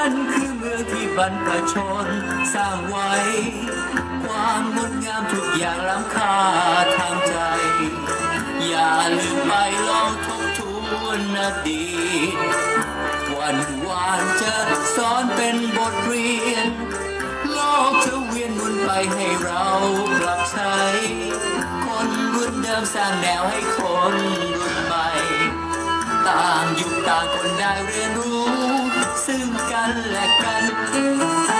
ให้รุ่งเรืองนั่นคือเมืองที่บรรพชนสร้างไว้ ความงดงามทุกอย่างล้ำค่าทางใจ อย่าลืมไปลองทบทวนอดีตวันวานจะสอนเป็นบทเรียน โลกจะเวียนหมุนไปให้เราปรับใช้ คนรุ่นเดิมสร้างแนวให้คนรุ่นใหม่ ต่างยุคต่างคนได้เรียนรู้ ซึ่งกันและกัน